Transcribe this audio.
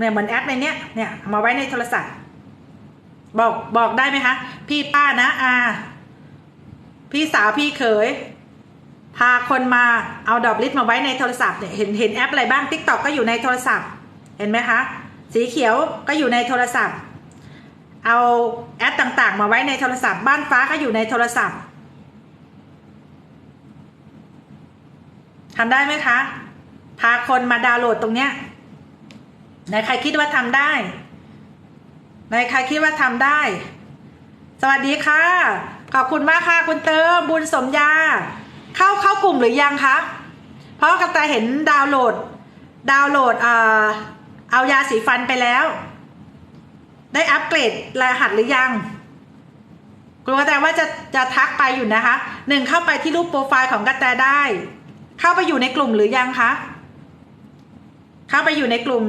เนี่ยเหมือนแอดในเนี้ยเนี่ยมาไว้ในโทรศัพท์ บอกบอกได้ไหมคะ พี่ป้านะอาพี่สาวพี่เขย พาคนมาเอาดอกลิสต์มาไว้ในโทรศัพท์เนี่ยเห็นเห็นแอปอะไรบ้าง t ิ k t o k ก็อยู่ในโทรศัพท์ เห็นไหมคะ สีเขียวก็อยู่ในโทรศัพท์ เอาแอปต่างๆ มาไว้ในโทรศัพท์ บ้านฟ้าก็อยู่ในโทรศัพท์ทำได้ไหมคะ พาคนมาดาวน์โหลดตรงเนี้ย ไหนใครคิดว่าทำได้ไหนใครคิดว่าทำได้ สวัสดีค่ะ ขอบคุณมากค่ะคุณเติมบุญสมยา เข้าเข้ากลุ่มหรือยังคะเพราะกระแตเห็นดาวน์โหลด ดาวน์โหลดเอ่อเอายาสีฟันไปแล้ว ได้อัปเกรดรหัสหรือยังกลัวแต่ว่าจะจะทักไปอยู่นะคะหนึ่งเข้าไปที่รูปโปรไฟล์ของกระแตได้ เข้าไปอยู่ในกลุ่มหรือยังคะเข้าไปอยู่ในกลุ่ม